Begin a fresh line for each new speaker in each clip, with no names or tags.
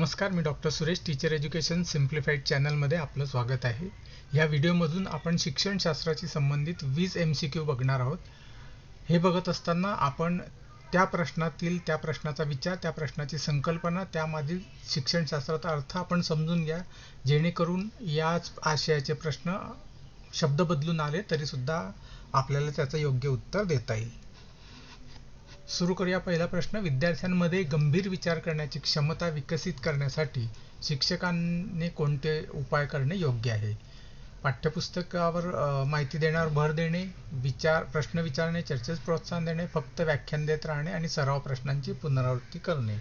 नमस्कार मी doctor Suresh teacher education simplified चॅनलमध्ये आपलं स्वागत आहे. या व्हिडिओमधून आपण शिक्षणशास्त्राशी संबंधित वीस एम सी क्यू बघणार आहोत. हे बघत असताना आपण त्या प्रश्नातील त्या प्रश्नाचा विचार त्या प्रश्नाची संकल्पना त्यामधील शिक्षणशास्त्राचा अर्थ आपण समजून घ्या. जेणेकरून याच आशयाचे प्रश्न शब्द बदलून आले तरीसुद्धा आपल्याला त्याचं योग्य उत्तर देता येईल. सुरू करूया पहिला प्रश्न. विद्यार्थ्यांमध्ये गंभीर विचार करण्याची क्षमता विकसित करण्यासाठी शिक्षकांनी कोणते उपाय करणे योग्य आहे? पाठ्यपुस्तकावर माहिती देण्यावर भर देणे विचार प्रश्न विचारणे चर्चेस प्रोत्साहन देणे फक्त व्याख्यान देत राहणे आणि सराव प्रश्नांची पुनरावृत्ती करणे.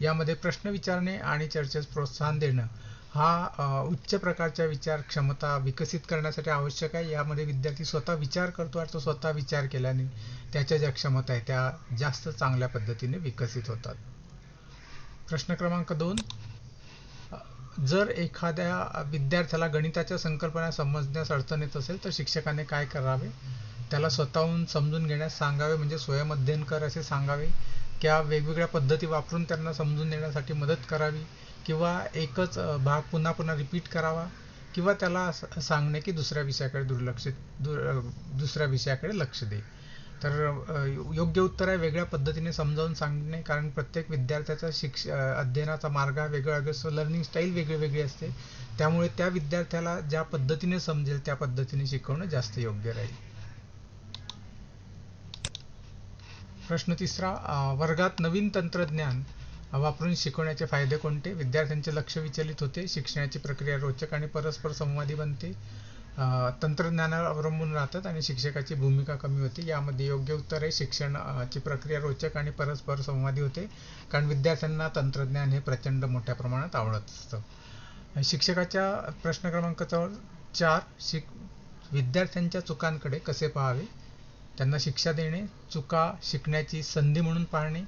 यामध्ये प्रश्न विचारणे आणि चर्चेस प्रोत्साहन देणं. हा उच्च प्रकारच्या विचार क्षमता विकसित करण्यासाठी आवश्यक आहे. यामध्ये विद्यार्थी स्वतः विचार करतो आणि तो स्वतः विचार केल्याने त्याच्या ज्या क्षमता आहे त्या जास्त चांगल्या पद्धतीने विकसित होतात. प्रश्न क्रमांक दोन. जर एखाद्या विद्यार्थ्याला गणिताच्या संकल्पना समजण्यास अडचण येत असेल तर शिक्षकाने काय करावे? त्याला स्वतःहून समजून घेण्यास सांगावे म्हणजे स्वयंअध्ययन कर असे सांगावे किंवा वेगवेगळ्या पद्धती वापरून त्यांना समजून देण्यासाठी मदत करावी? किंवा एकच भाग पुन्हा पुन्हा रिपीट करावा किंवा त्याला सांगणे की दुसऱ्या विषयाकडे दुर्लक्षित दुसऱ्या विषयाकडे लक्ष दे. तर योग्य उत्तर आहे वेगळ्या पद्धतीने समजावून सांगणे कारण प्रत्येक विद्यार्थ्याचा शिक्ष अध्ययनाचा मार्ग हा वेगळा वेगळा असतो लर्निंग स्टाईल वेगळी वेगळी असते. त्यामुळे त्या विद्यार्थ्याला ज्या पद्धतीने समजेल त्या पद्धतीने शिकवणं जास्त योग्य राहील. प्रश्न तिसरा वर्गात नवीन तंत्रज्ञान वापरून शिकवण्याचे फायदे कोणते? विद्यार्थ्यांचे लक्ष विचलित होते. शिक्षणाची प्रक्रिया रोचक आणि परस्पर संवादी बनते. तंत्रज्ञानावर अवलंबून राहतात आणि शिक्षकाची भूमिका कमी होते. यामध्ये योग्य उत्तर आहे. शिक्षणाची प्रक्रिया रोचक आणि परस्पर संवादी होते. कारण विद्यार्थ्यांना तंत्रज्ञान हे प्रचंड मोठ्या प्रमाणात आवडत. असतं शिक्षकाच्या प्रश्न क्रमांक चार शिक विद्यार्थ्यांच्या चुकांकडे कसे पाहावे? त्यांना शिक्षा देणे चुका शिकण्याची संधी म्हणून पाहणे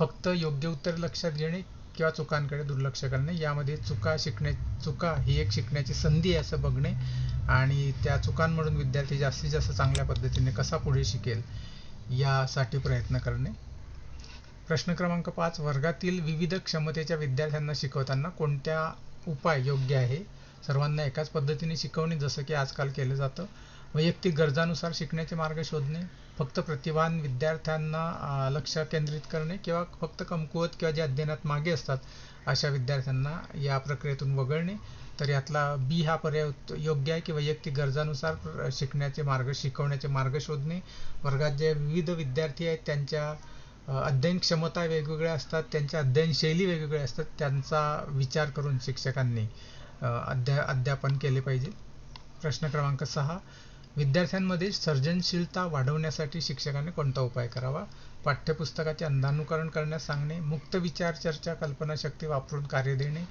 फक्त योग्य उत्तर लक्षात घेणे किंवा चुकांकडे दुर्लक्ष करणे यामध्ये चुका शिकणे चुका ही एक शिकण्याची संधी आहे असं बघणे आणि त्या चुकांमधून विद्यार्थी जास्तीत जास्त चांगल्या पद्धतीने कसा पुढे शिकेल यासाठी प्रयत्न करणे. प्रश्न क्रमांक पाच वर्गातील विविध क्षमतेच्या विद्यार्थ्यांना शिकवताना कोणत्या उपाय योग्य आहे? सर्वांना एकाच पद्धतीने शिकवणे जसं की आजकाल केलं जातं. वैयक्तिक गरजानुसार शिकण्याचे मार्ग शोधणे फक्त प्रतिभान विद्यार्थ्यांना लक्ष केंद्रित करणे किंवा फक्त कमकुवत किंवा जे अध्ययनात मागे असतात अशा विद्यार्थ्यांना या प्रक्रियेतून वगळणे. तर यातला बी हा पर्याय योग्य आहे की वैयक्तिक गरजानुसार शिकण्याचे मार्ग शिकवण्याचे मार्ग शोधणे. वर्गात जे विविध विद्यार्थी आहेत त्यांच्या अध्ययन क्षमता वेगवेगळ्या असतात त्यांच्या अध्ययन शैली वेगवेगळ्या असतात त्यांचा विचार करून शिक्षकांनी अध्या अध्यापन केले पाहिजे. प्रश्न क्रमांक सहा विद्यार्थ्यांमध्ये सर्जनशीलता वाढवण्यासाठी शिक्षकाने कोणता उपाय करावा? पाठ्यपुस्तकाचे अंधानुकरण करण्यास सांगणे मुक्त विचार चर्चा कल्पनाशक्ती वापरून कार्य देणे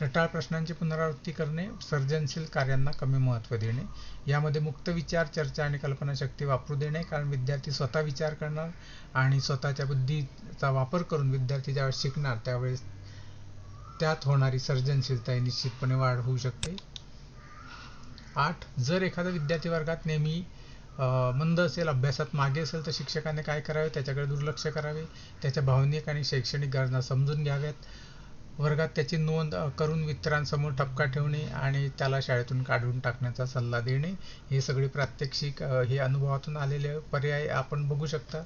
रटाळ प्रश्नांची पुनरावृत्ती करणे सर्जनशील कार्यांना कमी महत्त्व देणे यामध्ये मुक्त विचार चर्चा आणि कल्पनाशक्ती वापरू देणे कारण विद्यार्थी स्वतः विचार करणार आणि स्वतःच्या बुद्धीचा वापर करून विद्यार्थी ज्यावेळेस शिकणार त्यावेळेस त्यात होणारी सर्जनशीलता ही निश्चितपणे वाढ होऊ शकते. आठ जर एखादा विद्यार्थी वर्गात नेहमी मंद असेल अभ्यासात मागे असेल तर शिक्षकाने काय करावे? त्याच्याकडे दुर्लक्ष करावे. त्याच्या भावनिक आणि शैक्षणिक गरजा समजून घ्याव्यात. वर्गात त्याची नोंद करून मित्रांसमोर ठपका ठेवणे आणि त्याला शाळेतून काढून टाकण्याचा सल्ला देणे. हे सगळे प्रात्यक्षिक हे अनुभवातून आलेले पर्याय आपण बघू शकता.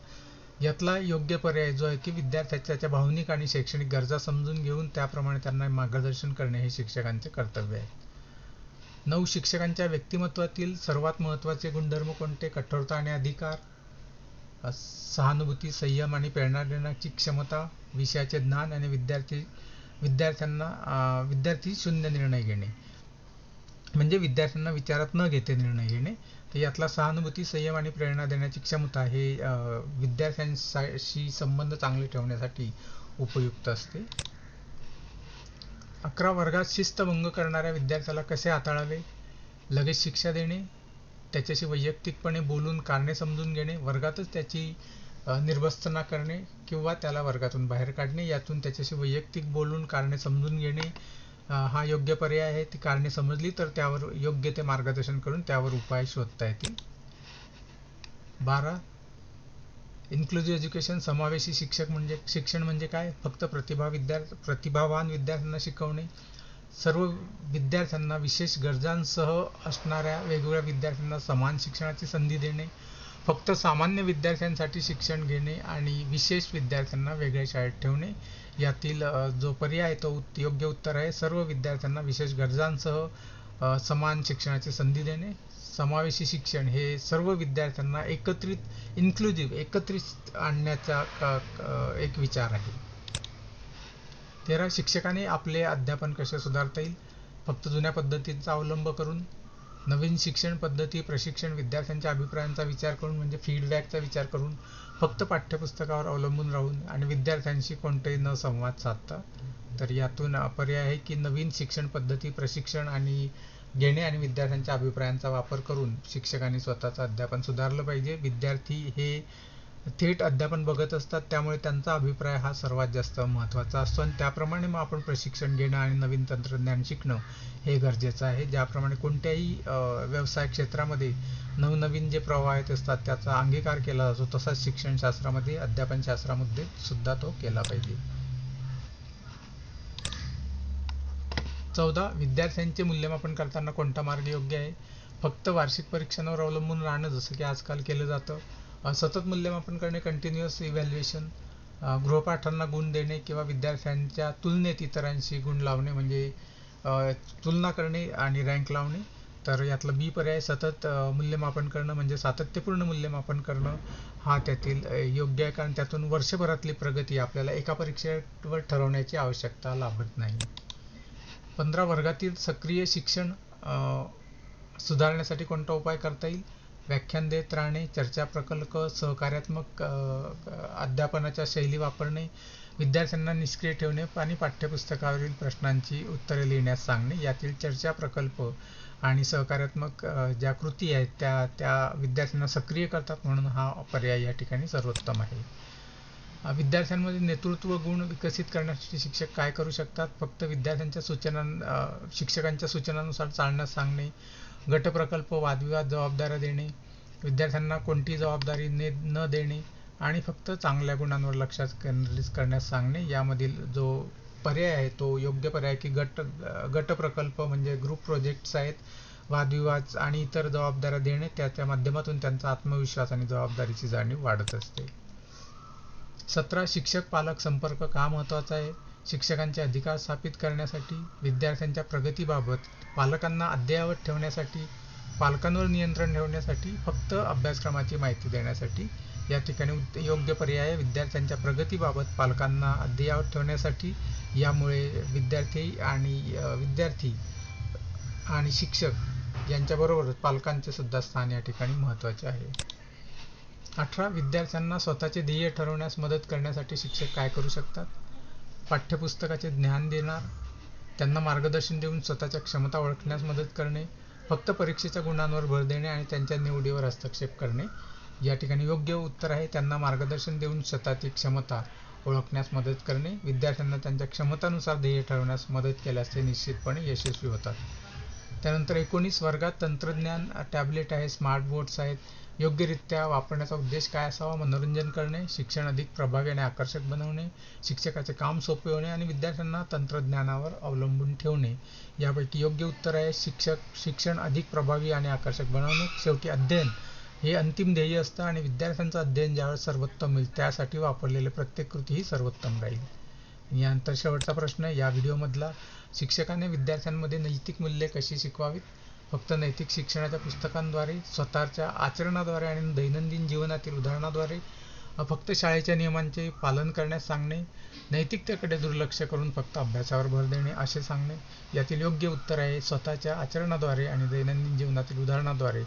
यातला योग्य पर्याय जो आहे की विद्यार्थ्याच्या त्याच्या भावनिक आणि शैक्षणिक गरजा समजून घेऊन त्याप्रमाणे त्यांना मार्गदर्शन करणे हे शिक्षकांचे कर्तव्य आहे. नऊ शिक्षकांच्या व्यक्तिमत्वातील सर्वात महत्त्वाचे गुणधर्म कोणते? कठोरता आणि अधिकार सहानुभूती संयम आणि प्रेरणा देण्याची क्षमता विषयाचे ज्ञान आणि विद्यार्थी विद्यार्थ्यांना विद्यार्थी शून्य निर्णय घेणे. म्हणजे विद्यार्थ्यांना विचारात न घेते निर्णय घेणे. तर यातला सहानुभूती संयम आणि प्रेरणा देण्याची क्षमता हे विद्यार्थ्यांशी संबंध चांगले ठेवण्यासाठी उपयुक्त असते. अकरा वर्गात शिस्तभंग करणाऱ्या विद्यार्थ्याला कसे हाताळावे? लगेच शिक्षा देणे त्याच्याशी वैयक्तिकपणे बोलून कारणे समजून घेणे वर्गातच त्याची निर्वस्तना करणे किंवा त्याला वर्गातून बाहेर काढणे यातून त्याच्याशी वैयक्तिक बोलून कारणे समजून घेणे हा योग्य पर्याय आहे. ती कारणे समजली तर त्यावर योग्य ते मार्गदर्शन करून त्यावर उपाय शोधता येतील. बारा इन्क्लुझिव्ह एज्युकेशन समावेशी शिक्षक म्हणजे शिक्षण म्हणजे काय? फक्त प्रतिभा विद्यार्थी प्रतिभावान विद्यार्थ्यांना शिकवणे. सर्व विद्यार्थ्यांना विशेष गरजांसह असणाऱ्या वेगवेगळ्या विद्यार्थ्यांना समान शिक्षणाची संधी देणे. फक्त सामान्य विद्यार्थ्यांसाठी शिक्षण घेणे आणि विशेष विद्यार्थ्यांना वेगळ्या शाळेत ठेवणे. यातील जो पर्याय आहे तो योग्य उत्तर आहे. सर्व विद्यार्थ्यांना विशेष गरजांसह समान शिक्षणाची संधी देणे. समावेशी शिक्षण हे सर्व विद्यार्थ्यांना एकत्रित इन्क्लुझिव्ह एकत्रित आणण्याचा एक विचार आहे. तेरा शिक्षकाने आपले अध्यापन कसे सुधारता येईल? फक्त जुन्या पद्धतींचा अवलंब करून नवीन शिक्षण पद्धती प्रशिक्षण विद्यार्थ्यांच्या अभिप्रायांचा विचार करून म्हणजे फीडबॅकचा विचार करून फक्त पाठ्यपुस्तकावर अवलंबून राहून आणि विद्यार्थ्यांशी कोणतेही न संवाद साधता. तर यातून पर्याय आहे की नवीन शिक्षण पद्धती प्रशिक्षण आणि घेणे आणि विद्यार्थ्यांच्या अभिप्रायांचा वापर करून शिक्षकांनी स्वतःचं अध्यापन सुधारलं पाहिजे. विद्यार्थी हे थेट अध्यापन बघत असतात त्यामुळे त्यांचा अभिप्राय हा सर्वात जास्त महत्त्वाचा असतो. आणि त्याप्रमाणे मग आपण प्रशिक्षण घेणं आणि नवीन तंत्रज्ञान शिकणं हे गरजेचं आहे. ज्याप्रमाणे कोणत्याही व्यवसाय क्षेत्रामध्ये नवनवीन जे प्रवाह येत असतात त्याचा अंगीकार केला जातो तसाच शिक्षणशास्त्रामध्ये अध्यापनशास्त्रामध्ये सुद्धा तो केला पाहिजे. चौदा विद्यार्थ्यांचे मूल्यमापन करताना कोणता मार्ग योग्य आहे? फक्त वार्षिक परीक्षांवर अवलंबून राहणं जसं की आजकाल केलं जातं. सतत मूल्यमापन करणे कंटिन्युअस इव्हॅल्युएशन गृहपाठांना गुण देणे किंवा विद्यार्थ्यांच्या तुलनेत इतरांशी गुण लावणे म्हणजे तुलना करणे आणि रँक लावणे. तर यातलं बी पर्याय सतत मूल्यमापन करणं म्हणजे सातत्यपूर्ण मूल्यमापन करणं हा त्यातील योग्य आहे. कारण त्यातून वर्षभरातली प्रगती आपल्याला एका परीक्षेवर ठरवण्याची आवश्यकता लाभत नाही. पंधरा वर्गातील सक्रिय शिक्षण सुधारण्यासाठी कोणता उपाय करता येईल? व्याख्यान देत राहणे चर्चा प्रकल्प सहकार्यात्मक अध्यापनाच्या शैली वापरणे विद्यार्थ्यांना निष्क्रिय ठेवणे आणि पाठ्यपुस्तकावरील प्रश्नांची उत्तरे लिहिण्यास सांगणे यातील चर्चा प्रकल्प आणि सहकार्यात्मक ज्या कृती आहेत त्या त्या विद्यार्थ्यांना सक्रिय करतात म्हणून हा पर्याय या ठिकाणी सर्वोत्तम आहे. विद्यार्थ्यांमध्ये नेतृत्व गुण विकसित करण्यासाठी शिक्षक काय करू शकतात? फक्त विद्यार्थ्यांच्या सूचना शिक्षकांच्या सूचनानुसार चालण्यास सांगणे गटप्रकल्प वादविवाद जबाबदाऱ्या देणे विद्यार्थ्यांना कोणती जबाबदारी ने न देणे आणि फक्त चांगल्या गुणांवर लक्षात केंद्रित करण्यास सांगणे यामधील जो पर्याय आहे तो योग्य पर्याय की गट गट प्रकल्प म्हणजे ग्रुप प्रोजेक्ट्स आहेत वादविवाद आणि इतर जबाबदाऱ्या देणे त्याच्या माध्यमातून त्यांचा आत्मविश्वास आणि जबाबदारीची जाणीव वाढत असते. सतरा शिक्षक पालक संपर्क का महत्त्वाचा आहे? शिक्षकांचे अधिकार स्थापित करण्यासाठी विद्यार्थ्यांच्या प्रगतीबाबत पालकांना अद्ययावत ठेवण्यासाठी पालकांवर नियंत्रण ठेवण्यासाठी फक्त अभ्यासक्रमाची माहिती देण्यासाठी या ठिकाणी योग्य पर्याय विद्यार्थ्यांच्या प्रगतीबाबत पालकांना अद्ययावत ठेवण्यासाठी यामुळे विद्यार्थी आणि विद्यार्थी आणि शिक्षक यांच्याबरोबरच पालकांचे सुद्धा स्थान या ठिकाणी महत्त्वाचे आहे. अठरा विद्यार्थ्यांना स्वतःचे ध्येय ठरवण्यास मदत करण्यासाठी शिक्षक काय करू शकतात? पाठ्यपुस्तकाचे ज्ञान देणार त्यांना मार्गदर्शन देऊन स्वतःच्या क्षमता ओळखण्यास मदत करणे फक्त परीक्षेच्या गुणांवर भर देणे आणि त्यांच्या निवडीवर हस्तक्षेप करणे या ठिकाणी योग्य उत्तर आहे. त्यांना मार्गदर्शन देऊन स्वतःची क्षमता ओळखण्यास मदत करणे विद्यार्थ्यांना त्यांच्या क्षमतानुसार ध्येय ठरवण्यास मदत केल्यास ते निश्चितपणे यशस्वी होतात. त्यानंतर एकोणीस वर्गात तंत्रज्ञान टॅबलेट आहे स्मार्ट बोर्ड्स आहेत योग्यरित्या वापरण्याचा उद्देश काय असावा? मनोरंजन करणे शिक्षण अधिक प्रभावी आणि आकर्षक बनवणे शिक्षकाचे काम सोपे होणे आणि विद्यार्थ्यांना तंत्रज्ञानावर अवलंबून ठेवणे. यापैकी योग्य उत्तर आहे शिक्षक शिक्षण अधिक प्रभावी आणि आकर्षक बनवणे. शेवटी अध्ययन हे अंतिम ध्येय असतं आणि विद्यार्थ्यांचं अध्ययन ज्यावेळेस सर्वोत्तम होईल त्यासाठी वापरलेले प्रत्येक कृती ही सर्वोत्तम राहील. यानंतर शेवटचा प्रश्न या व्हिडिओमधला शिक्षकाने विद्यार्थ्यांमध्ये नैतिक मूल्ये कशी शिकवावीत? फक्त नैतिक शिक्षणाच्या पुस्तकांद्वारे स्वतःच्या आचरणाद्वारे आणि दैनंदिन जीवनातील उदाहरणाद्वारे फक्त शाळेच्या नियमांचे पालन करण्यास सांगणे नैतिकतेकडे दुर्लक्ष करून फक्त अभ्यासावर भर देणे असे सांगणे यातील योग्य उत्तर आहे स्वतःच्या आचरणाद्वारे आणि दैनंदिन जीवनातील उदाहरणाद्वारे.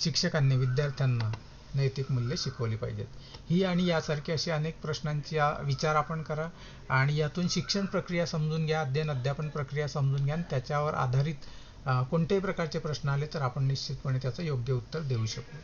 शिक्षकांनी विद्यार्थ्यांना नैतिक मूल्ये शिकवली पाहिजेत. ही आणि यासारखी अशी अनेक प्रश्नांची विचार आपण करा आणि यातून शिक्षण प्रक्रिया समजून घ्या अध्ययन अध्यापन प्रक्रिया समजून घ्या आणि त्याच्यावर आधारित कोणत्याही प्रकारचे प्रश्न आले तर आपण निश्चितपणे त्याचं योग्य उत्तर देऊ शकू.